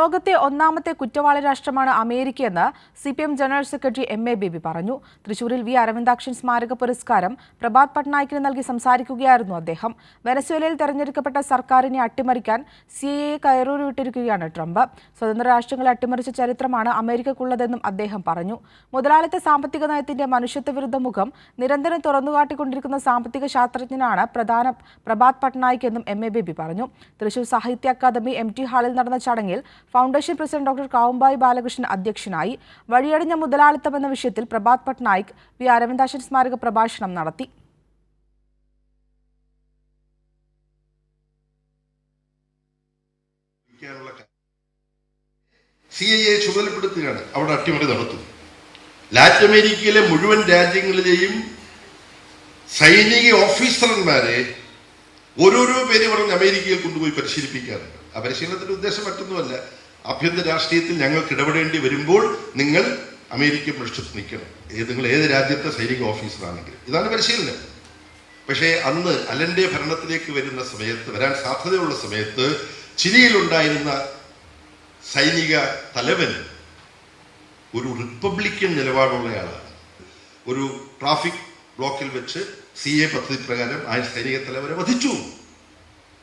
ലോകത്തെ ഒന്നാമത്തെ കുറ്റവാളി രാഷ്ട്രമാണ് അമേരിക്കയെന്ന് C P M general secretary M A Baby പറഞ്ഞു. തൃശൂരിൽ വി അരവിന്ദാക്ഷൻ സ്മാരക പുരസ്കാരം പ്രഭാത് പട്നായിക്കിന് നൽകി സംസാരിക്കുകയായിരുന്നു അദ്ദേഹം. വെനസ്വേലയിൽ തെരഞ്ഞെടുക്കപ്പെട്ട സർക്കാരിനെ അട്ടിമറിക്കാൻ സി എ കയറൂരിട്ടിരിക്കുകയാണ് ട്രംപ്. സ്വതന്ത്ര രാഷ്ട്രങ്ങളെ അട്ടിമറിച്ച ചരിത്രമാണ് അമേരിക്കക്കുള്ളതെന്നും അദ്ദേഹം പറഞ്ഞു. മുതലാളിത്ത സാമ്പത്തിക നയത്തിന്റെ മനുഷ്യത്വ വിരുദ്ധ മുഖം നിരന്തരം തുറന്നുകാട്ടിക്കൊണ്ടിരിക്കുന്ന സാമ്പത്തിക ശാസ്ത്രജ്ഞനാണ് പ്രധാന പ്രഭാത് പട്നായിക് എന്നും എം എ ബേബി പറഞ്ഞു. തൃശൂർ സാഹിത്യ അക്കാദമി എം ടി ഹാളിൽ നടന്ന ചടങ്ങിൽ foundation president doctor Kavumbayi Balakrishnan അധ്യക്ഷനായി വഴിയടഞ്ഞ മുതലാളിത്തം എന്ന വിഷയത്തിൽ പ്രഭാത് പട്നായിക് വി അരവിന്ദാശൻ സ്മാരക പ്രഭാഷണം നടത്തി. സി ഐ എ ചുമതലപ്പെടുത്തുകയാണ്. അവിടെ അട്ടിമറി നടത്തും ലാറ്റിൻ അമേരിക്കയിലെ മുഴുവൻ രാജ്യങ്ങളിലെയും സൈനിക ഓഫീസർമാരെ ഓരോരോ പേര് പറഞ്ഞ് അമേരിക്കയിൽ കൊണ്ടുപോയി പരിശീലിപ്പിക്കാറുണ്ട്. ആ പരിശീലനത്തിന്റെ ഉദ്ദേശം മറ്റൊന്നുമല്ല. ആഭ്യന്തര രാഷ്ട്രീയത്തിൽ ഞങ്ങൾക്ക് ഇടപെടേണ്ടി വരുമ്പോൾ നിങ്ങൾ അമേരിക്ക പക്ഷത്ത് നിൽക്കണം. ഏത് നിങ്ങൾ ഏത് രാജ്യത്തെ സൈനിക ഓഫീസറാണെങ്കിലും. ഇതാണ് പരിശീലനം. പക്ഷേ അന്ന് അലന്റെ ഭരണത്തിലേക്ക് വരുന്ന സമയത്ത് വരാൻ സാധ്യതയുള്ള സമയത്ത് ചിലിയിലുണ്ടായിരുന്ന സൈനിക തലവൻ ഒരു റിപ്പബ്ലിക്കൻ നിലപാടുള്ളയാളാണ് ഒരു ട്രാഫിക് ബ്ലോക്കിൽ വെച്ച് സി എ പദ്ധതി പ്രകാരം ആ സൈനിക തലവനെ വധിച്ചു.